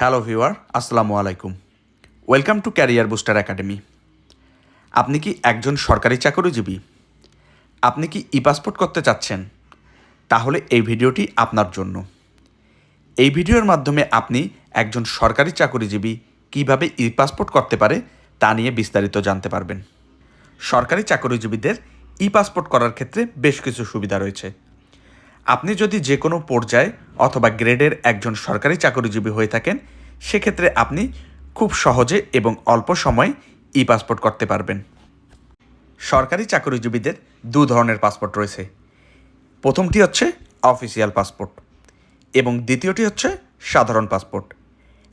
Hello viewer আসসালামু আলাইকুম welcome to career booster academy আপনি কি একজন সরকারি চাকরিজীবী? আপনি কি ই পাসপোর্ট করতে চাচ্ছেন? তাহলে এই ভিডিওটি আপনার জন্য। এই ভিডিওর মাধ্যমে আপনি একজন সরকারি চাকরিজীবী কীভাবে ই পাসপোর্ট করতে পারে তা নিয়ে বিস্তারিত জানতে পারবেন। সরকারি চাকরিজীবীদের ই পাসপোর্ট করার ক্ষেত্রে বেশ কিছু সুবিধা রয়েছে। আপনি যদি যে কোনো পর্যায়ে অথবা গ্রেডের একজন সরকারি চাকরিজীবী হয়ে থাকেন, সেক্ষেত্রে আপনি খুব সহজে এবং অল্প সময়ে ই পাসপোর্ট করতে পারবেন। সরকারি চাকরিজীবীদের দু ধরনের পাসপোর্ট রয়েছে। প্রথমটি হচ্ছে অফিসিয়াল পাসপোর্ট এবং দ্বিতীয়টি হচ্ছে সাধারণ পাসপোর্ট।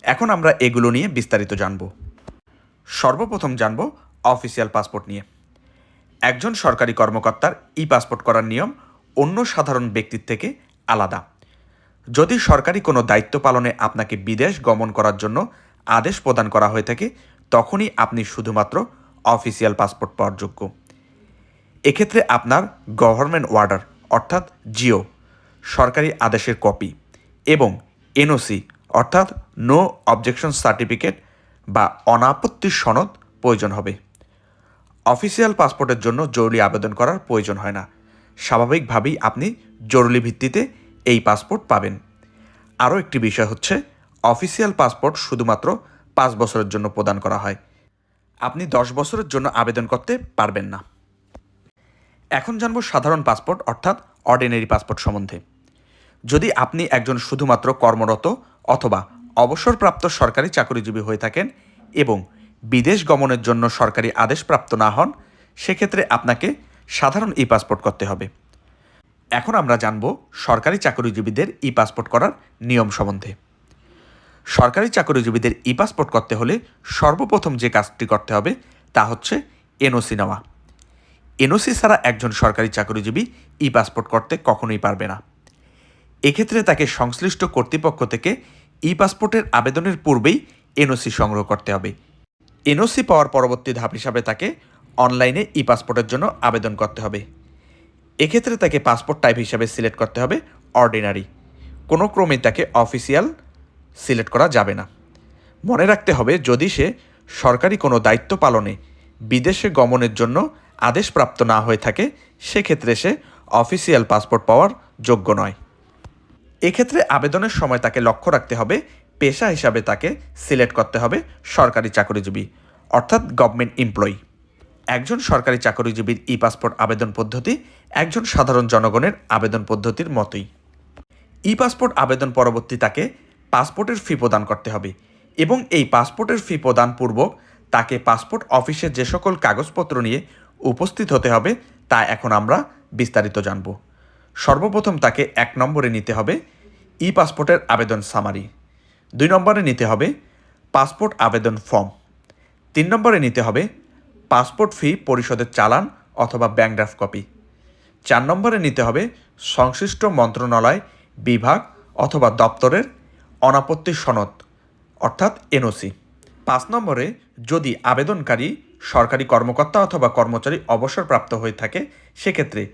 এখন আমরা এগুলো নিয়ে বিস্তারিত জানব। সর্বপ্রথম জানব অফিসিয়াল পাসপোর্ট নিয়ে। একজন সরকারি কর্মকর্তার ই পাসপোর্ট করার নিয়ম অন্য সাধারণ ব্যক্তির থেকে আলাদা। যদি সরকারি কোনো দায়িত্ব পালনে আপনাকে বিদেশ গমন করার জন্য আদেশ প্রদান করা হয়ে থাকে, তখনই আপনি শুধুমাত্র অফিসিয়াল পাসপোর্ট পাওয়ার যোগ্য। এক্ষেত্রে আপনার গভর্নমেন্ট অর্ডার অর্থাৎ জিও, সরকারি আদেশের কপি এবং এনওসি, অর্থাৎ নো অবজেকশন সার্টিফিকেট বা অনাপত্তির সনদ প্রয়োজন হবে। অফিসিয়াল পাসপোর্টের জন্য জরুরি আবেদন করার প্রয়োজন হয় না। স্বাভাবিকভাবেই আপনি জরুরি ভিত্তিতে এই পাসপোর্ট পাবেন। আরও একটি বিষয় হচ্ছে, অফিসিয়াল পাসপোর্ট শুধুমাত্র পাঁচ বছরের জন্য প্রদান করা হয়। আপনি দশ বছরের জন্য আবেদন করতে পারবেন না। এখন জানব সাধারণ পাসপোর্ট, অর্থাৎ অর্ডিনারি পাসপোর্ট সম্বন্ধে। যদি আপনি একজন শুধুমাত্র কর্মরত অথবা অবসরপ্রাপ্ত সরকারি চাকরিজীবী হয়ে থাকেন এবং বিদেশ গমনের জন্য সরকারি আদেশপ্রাপ্ত না হন, সেক্ষেত্রে আপনাকে সাধারণ ই পাসপোর্ট করতে হবে। এখন আমরা জানব সরকারি চাকরিজীবীদের ই পাসপোর্ট করার নিয়ম সম্বন্ধে। সরকারি চাকরিজীবীদের ই পাসপোর্ট করতে হলে সর্বপ্রথম যে কাজটি করতে হবে তা হচ্ছে এনওসি নেওয়া। এনওসি ছাড়া একজন সরকারি চাকরিজীবী ই পাসপোর্ট করতে কখনোই পারবে না। এক্ষেত্রে তাকে সংশ্লিষ্ট কর্তৃপক্ষ থেকে ই পাসপোর্টের আবেদনের পূর্বেই এনওসি সংগ্রহ করতে হবে। এনওসি পাওয়ার পরবর্তী ধাপ হিসাবে তাকে অনলাইনে ই পাসপোর্টের জন্য আবেদন করতে হবে। এক্ষেত্রে তাকে পাসপোর্ট টাইপ হিসাবে সিলেক্ট করতে হবে অর্ডিনারি। কোনো ক্রমে তাকে অফিসিয়াল সিলেক্ট করা যাবে না। মনে রাখতে হবে, যদি সে সরকারি কোনো দায়িত্ব পালনে বিদেশে গমনের জন্য আদেশপ্রাপ্ত না হয়ে থাকে, সেক্ষেত্রে সে অফিসিয়াল পাসপোর্ট পাওয়ার যোগ্য নয়। এক্ষেত্রে আবেদনের সময় তাকে লক্ষ্য রাখতে হবে, পেশা হিসাবে তাকে সিলেক্ট করতে হবে সরকারি চাকরিজীবী, অর্থাৎ গভর্নমেন্ট এমপ্লয়ি। একজন সরকারি চাকরিজীবীর ই পাসপোর্ট আবেদন পদ্ধতি, একজন সাধারণ জনগণের আবেদন পদ্ধতির মতোই। ই পাসপোর্ট আবেদন পরবর্তী তাকে পাসপোর্টের ফি প্রদান করতে হবে এবং এই পাসপোর্টের ফি প্রদান পূর্বক তাকে পাসপোর্ট অফিসে যে সকল কাগজপত্র নিয়ে উপস্থিত হতে হবে তা এখন আমরা বিস্তারিত জানব। সর্বপ্রথম তাকে এক নম্বরে নিতে হবে ই পাসপোর্টের আবেদন সামারি। দুই নম্বরে নিতে হবে পাসপোর্ট আবেদন ফর্ম। তিন নম্বরে নিতে হবে পাসপোর্ট ফি পরিশোধের চালান অথবা ব্যাংক ড্রাফট কপি চার নম্বরে নিতে হবে সংশ্লিষ্ট মন্ত্রণালয়, বিভাগ অথবা দপ্তরের অনাপত্তি সনদ, অর্থাৎ এনওসি পাঁচ নম্বরে যদি আবেদনকারী সরকারি কর্মকর্তা অথবা কর্মচারী অবসরপ্রাপ্ত হয়ে থাকে, সেক্ষেত্রে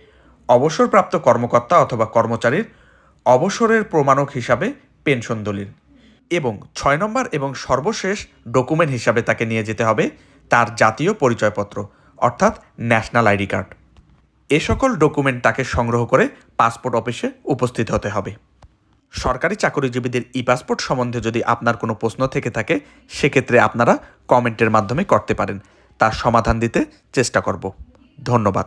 অবসরপ্রাপ্ত কর্মকর্তা অথবা কর্মচারীর অবসরের প্রমাণক হিসাবে পেনশন দলিল। এবং ছয় নম্বর এবং সর্বশেষ ডকুমেন্ট হিসাবে তাকে নিয়ে যেতে হবে তার জাতীয় পরিচয়পত্র, অর্থাৎ ন্যাশনাল আইডি কার্ড। এ সকল ডকুমেন্ট তাকে সংগ্রহ করে পাসপোর্ট অফিসে উপস্থিত হতে হবে। সরকারি চাকরিজীবীদের ই পাসপোর্ট সম্বন্ধে যদি আপনার কোনো প্রশ্ন থেকে থাকে, সেক্ষেত্রে আপনারা কমেন্টের মাধ্যমে করতে পারেন। তার সমাধান দিতে চেষ্টা করব। ধন্যবাদ।